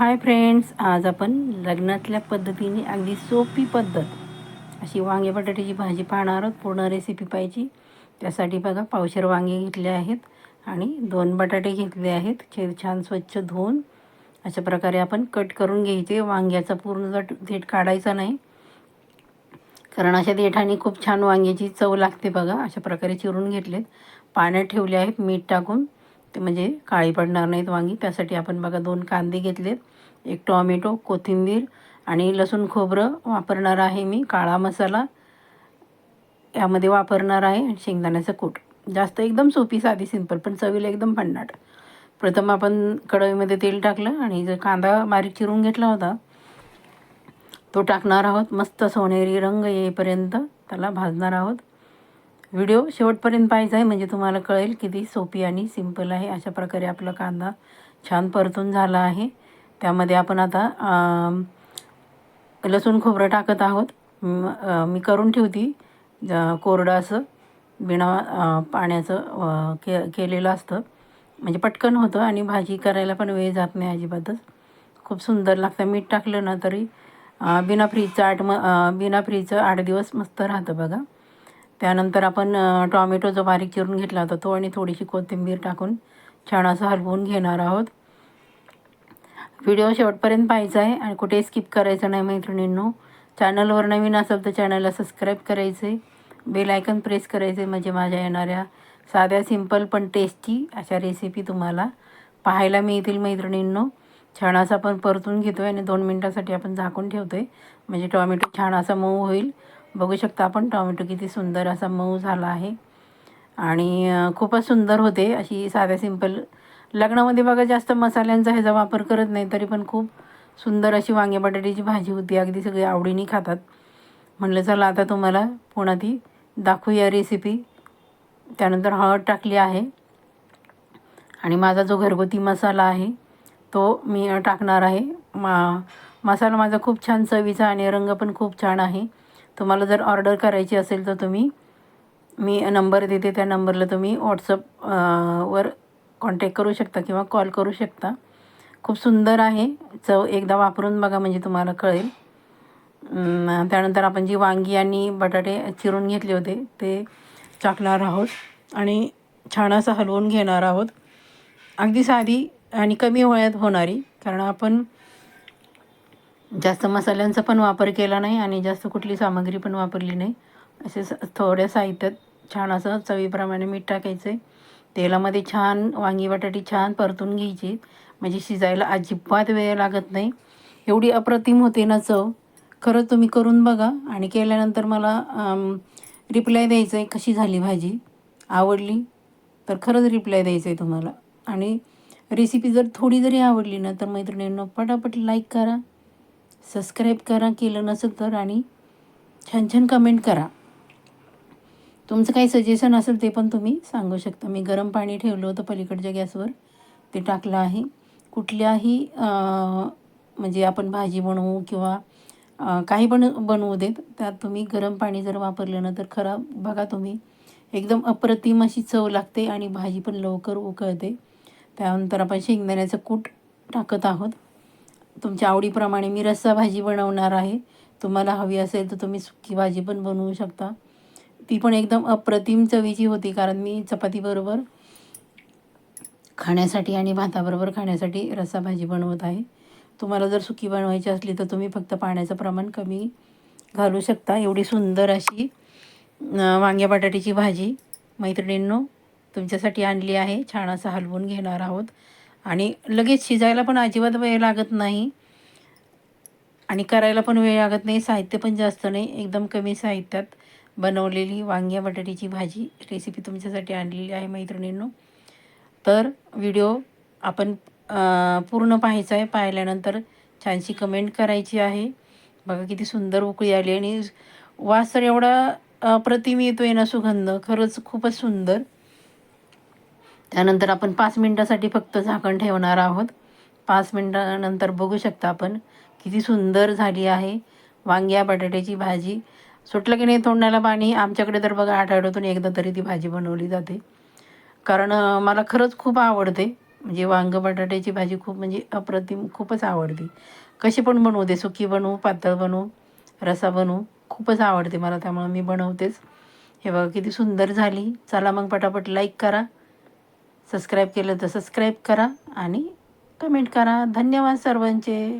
Hi friends आज आपण लग्नातल्या पद्धतीने अगदी सोपी पद्धत अशी वांगे बटाट्याची भाजी पाहणार आहोत पूर्ण रेसिपी पाहिजे त्यासाठी बघा पावशेर वांगे घेतले आहेत आणि दोन बटाटे घेतले आहेत. छे छान स्वच्छ धुवून अशा प्रकारे आपण कट करून घ्यायचे. वांग्याचा पूर्ण जट देठ काढायचा नाही कारण अशा देठाने खूप छान वांग्याची चव लागते बघा. अशा प्रकारे चिरून घेतलेत. पाण्यात ठेवले आहेत मीठ टाकून. ते म्हणजे काळी पडणार नाहीत वांगी. त्यासाठी आपण बघा दोन कांदे घेतलेत. एक टॉमॅटो कोथिंबीर आणि लसूण खोबरं वापरणार आहे मी काळा मसाला. यामध्ये वापरणार आहे आणि शेंगदाण्याचं कूट. जास्त एकदम सोपी साधी सिंपल पण चवीला एकदम भन्नाट प्रथम आपण कढईमध्ये तेल टाकलं आणि जर कांदा बारीक चिरून घेतला होता तो टाकणार आहोत. मस्त सोनेरी रंग येईपर्यंत त्याला भाजणार आहोत. व्हिडिओ शेवटपर्यंत पाहायचा आहे. म्हणजे तुम्हाला कळेल किती सोपी आणि सिंपल आहे. अशा प्रकारे आपला कांदा छान परतून झाला आहे. त्यामध्ये आपण आता लसूण खोबरं टाकत आहोत. मी करून ठेवती. कोरडं असं बिना पाण्याचं के केलेलं असतं. म्हणजे पटकन होतं आणि भाजी करायला पण वेळ जात नाही अजिबातच. खूप सुंदर लागतं. मीठ टाकलं ना तरी बिना फ्रीजचं आठ म बिना फ्रीजचं आठ दिवस मस्त राहतं बघा. त्यानंतर आपण टॉमॅटो जो बारीक चिरून घेतला होता तो आणि थोडीशी कोथिंबीर टाकून छान असं हलवून घेणार आहोत. व्हिडिओ शेवटपर्यंत पाहायचा आहे आणि कुठे स्किप करायचं नाही मैत्रिणींनो. चॅनलवर नवीन असेल तर चॅनलला सबस्क्राईब करायचे बेल आयकन प्रेस करायचे म्हणजे माझ्या येणाऱ्या साध्या सिंपल पण टेस्टी अशा रेसिपी तुम्हाला पाहायला मिळतील मैत्रिणींनो. छान असा आपण परतून घेतो आहे आणि दोन मिनटासाठी आपण झाकून ठेवतो आहे म्हणजे टॉमॅटो छान असा मऊ होईल. बघू शकता आपण टॉमॅटो किती सुंदर असा मऊ झाला आहे. आणि खूपच सुंदर होते अशी साध्या सिंपल. लग्नामध्ये बघा जास्त मसाल्यांचा ह्याचा वापर करत नाही तरी पण खूप सुंदर अशी वांगे बटाट्याची भाजी होती. अगदी सगळे आवडीने खातात. म्हणलं चला आता तुम्हाला पुन्हा ती दाखवूया रेसिपी त्यानंतर हळद टाकली आहे. आणि माझा जो घरगुती मसाला आहे तो मी टाकणार आहे. मा मसाला माझा खूप छान चवीचा आणि रंग पण खूप छान आहे. तुम्हाला जर ऑर्डर करायची असेल तर तुम्ही मी नंबर देते त्या नंबरला तुम्ही व्हॉट्सअप वर कॉन्टॅक्ट करू शकता किंवा कॉल करू शकता. खूप सुंदर आहे. चव एकदा वापरून बघा म्हणजे तुम्हाला कळेल. त्यानंतर आपण जी वांगी आणि बटाटे चिरून घेतले होते ते चाकणार आहोत आणि छान असं हलवून घेणार आहोत. अगदी साधी आणि कमी वयात होणारी कारण आपण जास्त मसाल्यांचा पण वापर केला नाही आणि जास्त कुठली सामग्री पण वापरली नाही. असे स थोड्या साहित्यात छान असं चवीप्रमाणे मीठ टाकायचं आहे तेलामध्ये छान वांगी बटाटी छान परतून घ्यायची. म्हणजे शिजायला अजिबात वेळ लागत नाही. एवढी अप्रतिम होते ना चव. खरंच तुम्ही करून बघा आणि केल्यानंतर मला रिप्लाय द्यायचं आहे कशी झाली भाजी. आवडली? तर खरंच रिप्लाय द्यायचं आहे तुम्हाला. आणि रेसिपी जर थोडी जरी आवडली ना तर मैत्रिणींना पटापट लाईक करा. सबस्क्राईब करा केलं नसेल तर आणि छान छान कमेंट करा. तुमचं काही सजेशन असेल ते पण तुम्ही सांगू शकता. मी गरम पाणी ठेवलं होतं पलीकडच्या गॅसवर. ते टाकलं आहे. कुठल्याही म्हणजे आपण भाजी बनवू किंवा काही पण बनवू देत त्यात तुम्ही गरम पाणी जर वापरलं ना तर खरं बघा तुम्ही एकदम अप्रतिम अशी चव लागते आणि भाजी पण लवकर उकळते. त्यानंतर आपण शेंगदाण्याचं कूट टाकत आहोत. तुमच्या आवडीप्रमाणे मी रस्सा भाजी बनवणार आहे. तुम्हाला हवी असेल तर तुम्ही सुकी भाजी पण बनवू शकता. ती पण एकदम अप्रतिम चवीची होती कारण मी चपातीबरोबर खाण्यासाठी आणि भाताबरोबर खाण्यासाठी रस्सा भाजी बनवत आहे. तुम्हाला जर सुकी बनवायची असली तर तुम्ही फक्त पाण्याचं प्रमाण कमी घालू शकता. एवढी सुंदर अशी वांग्या बटाट्याची भाजी मैत्रिणींनो तुमच्यासाठी आणली आहे. छान असं हलवून घेणार आहोत. आणि लगेच शिजायला पण अजिबात वेळ लागत नाही. आणि करायला पण वेळ लागत नाही. साहित्य पण जास्त नाही. एकदम कमी साहित्यात बनवलेली वांग्या बटाट्याची भाजी रेसिपी तुमच्यासाठी आणलेली आहे मैत्रिणींनो. तर व्हिडिओ आपण पूर्ण पाहायचा आहे. पाहिल्यानंतर छानशी कमेंट करायची आहे. बघा किती सुंदर उकळी आली आणि वास तर एवढा प्रतिम येतो आहे ना सुगंध. खरंच खूपच सुंदर. त्यानंतर आपण पाच मिनटासाठी फक्त झाकण ठेवणार आहोत. पाच मिनटानंतर बघू शकता आपण किती सुंदर झाली आहे वांग्या बटाट्याची भाजी. सुटलं की नाही तोंडाला पाणी आमच्याकडे तर बघा आठवड्यातून एकदा तरी ती भाजी बनवली जाते. कारण मला खरंच खूप आवडते. म्हणजे वांग बटाट्याची भाजी खूप म्हणजे अप्रतिम खूपच आवडते. कशी पण बनवू दे सुकी बनवू पातळ बनवू रसा बनवू खूपच आवडते मला त्यामुळं मी बनवतेच. हे बघा किती सुंदर झाली. चला मग पटापट लाईक करा. सबस्क्राईब केलं तर सबस्क्राईब करा आणि कमेंट करा. धन्यवाद सर्वांचे.